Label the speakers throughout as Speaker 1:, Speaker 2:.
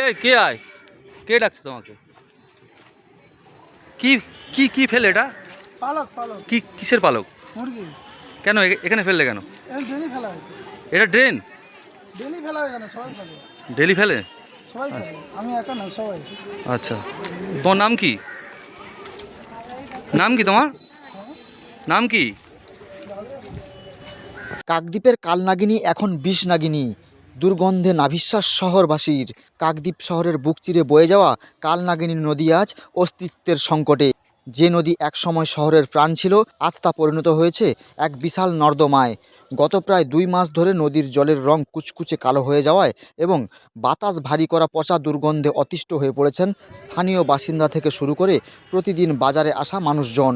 Speaker 1: কে কে আয়? কে ডাকছে তোমাকে? কি কি কি ফেলে এটা?
Speaker 2: পালক পালক।
Speaker 1: কি কিসের পালক?
Speaker 2: মুরগি।
Speaker 1: কেন এখানে ফেললে কেন?
Speaker 2: ডেলি ফেলা হয়।
Speaker 1: এটা ড্রেন?
Speaker 2: ডেলি ফেলা হয় এখানে সবাই ফেলে।
Speaker 1: ডেলি ফেলে?
Speaker 2: সবাই ফেলে। আমি একা নয় সবাই।
Speaker 1: আচ্ছা। তোমার নাম কি? নাম কি তোমার? নাম কি?
Speaker 3: কাকদ্বীপের কালনাগিনী এখন বিষ নাগিনী দুর্গন্ধে নাভিশ্বাস শহরবাসীর। কাকদ্বীপ শহরের বুক চিরে বয়ে যাওয়া কালনাগিনী নদী আজ অস্তিত্বের সংকটে। যে নদী একসময় শহরের প্রাণ ছিল, আজ তা পরিণত হয়েছে এক বিশাল নর্দমায়। গত প্রায় দুই মাস ধরে নদীর জলের রং কুচকুচে কালো হয়ে যাওয়ায় এবং বাতাস ভারী করা পচা দুর্গন্ধে অতিষ্ঠ হয়ে পড়েছেন স্থানীয় বাসিন্দা থেকে শুরু করে প্রতিদিন বাজারে আসা মানুষজন।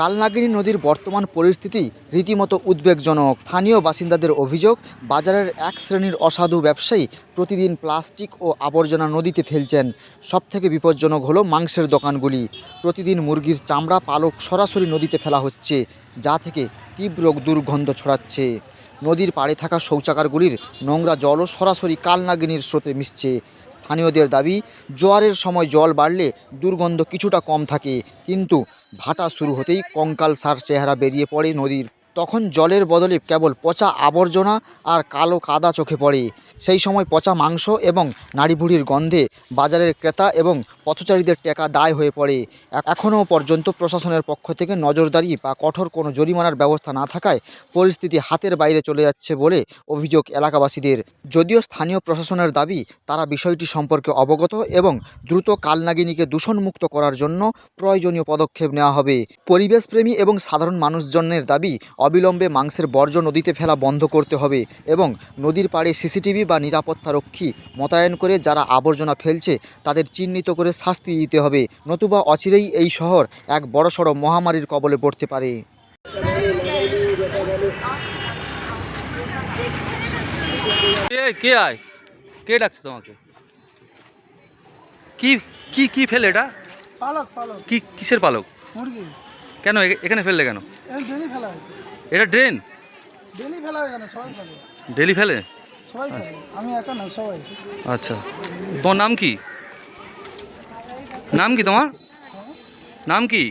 Speaker 3: কালনাগিনী নদীর বর্তমান পরিস্থিতি রীতিমতো উদ্বেগজনক। স্থানীয় বাসিন্দাদের অভিযোগ, বাজারের এক শ্রেণির অসাধু ব্যবসায়ী প্রতিদিন প্লাস্টিক ও আবর্জনা নদীতে ফেলছেন। সবথেকে বিপজ্জনক হলো মাংসের দোকানগুলি। প্রতিদিন মুরগির চামড়া পালক সরাসরি নদীতে ফেলা হচ্ছে, যা থেকে তীব্র দুর্গন্ধ ছড়াচ্ছে। নদীর পাড়ে থাকা শৌচাগারগুলির নোংরা জলও সরাসরি কালনাগিনীর স্রোতে মিশছে। স্থানীয়দের দাবি, জোয়ারের সময় জল বাড়লে দুর্গন্ধ কিছুটা কম থাকে, কিন্তু ভাটা শুরু হতেই কঙ্কাল সার চেহারা বেরিয়ে পড়ে নদীর। তখন জলের বদলে কেবল পচা আবর্জনা আর কালো কাদা চোখে পড়ে। সেই সময় পচা মাংস এবং নাড়িভুড়ির গন্ধে বাজারের ক্রেতা এবং পথচারীদের টেকা দায় হয়ে পড়ে। এখনও পর্যন্ত প্রশাসনের পক্ষ থেকে নজরদারি বা কঠোর কোনো জরিমানার ব্যবস্থা না থাকায় পরিস্থিতি হাতের বাইরে চলে যাচ্ছে বলে অভিযোগ এলাকাবাসীদের। যদিও স্থানীয় প্রশাসনের দাবি, তারা বিষয়টি সম্পর্কে অবগত এবং দ্রুত কালনাগিনীকে দূষণমুক্ত করার জন্য প্রয়োজনীয় পদক্ষেপ নেওয়া হবে। পরিবেশপ্রেমী এবং সাধারণ মানুষজনের দাবি অবিলম্বে মাংসের বর্জ্য নদীতে ফেলা বন্ধ করতে হবে এবং নদীর পাড়ে সিসিটিভি বা নিরাপত্তারক্ষী মোতায়েন করে যারা আবর্জনা ফেলছে তাদের চিহ্নিত করে শাস্তি দিতে হবে। নতুবা অচিরেই এই শহর এক বড়সড় মহামারীর কবলে পড়তে পারে।
Speaker 1: কে কে আয়? কে ডাকছে তোমাকে? কি কি কি ফেলে এটা?
Speaker 2: পালক পালক।
Speaker 1: কি কিসের পালক?
Speaker 2: মুরগি।
Speaker 1: কেন? এখানে ফেললে কেন?
Speaker 2: ডেলি ফেলা হয়।
Speaker 1: এটা ড্রেন?
Speaker 2: ডেলি ফেলা হয় এখানে সবাই ফেলে।
Speaker 1: ডেলি ফেলে?
Speaker 2: সবাই ফেলে আমি একা না সবাই।
Speaker 1: আচ্ছা। তোমার নাম কি? নাম কি তোমার? নাম কি?